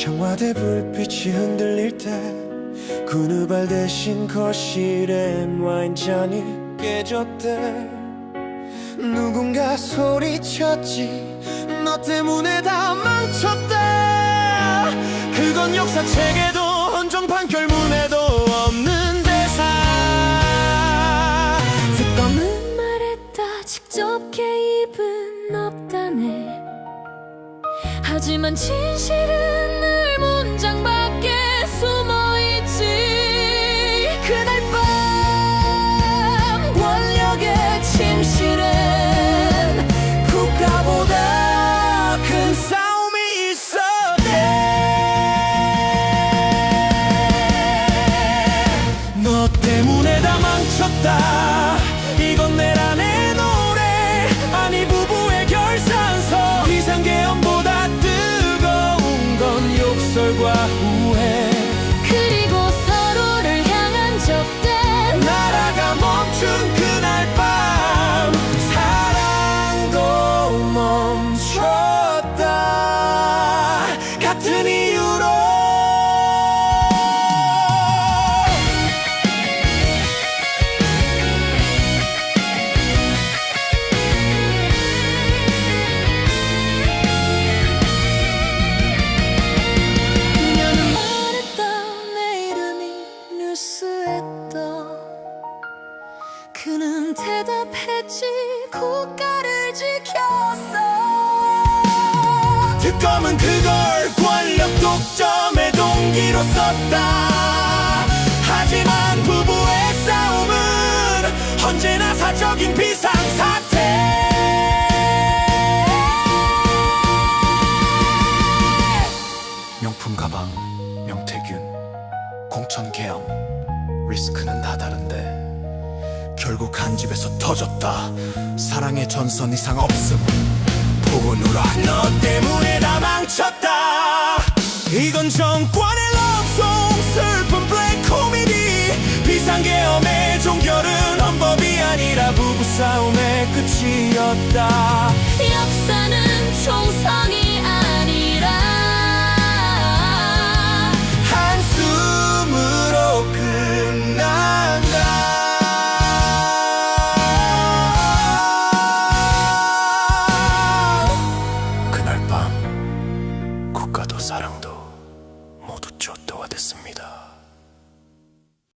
청와대 불빛이 흔들릴 때 그누발 대신 거실엔 와인잔이 깨졌대. 누군가 소리쳤지 너 때문에 다 망쳤다 그건 역사책에도 헌정 판 결문에도 없는 대사. 특검은 말했다 직접 개입은 없다네. 하지만 진실은 sorgo a rua. 대답했지. 국가를 지켰어. 특검은 그걸 권력 독점의 동기로 썼다. 하지만 부부의 싸움은 언제나 사적인 비상사태. 명품 가방 명태균 공천 계엄. 리스크는 다 다른데 결국 한 집에서 터졌다. 사랑의 전선 이상 없음. 보고 놀아 너 때문에 다 망쳤다. 이건 정권의 러브송 슬픈 블랙 코미디. 비상계엄의 종결은 헌법이 아니라 부부싸움의 끝이었다. 역사는 총성이 행복과도 사랑도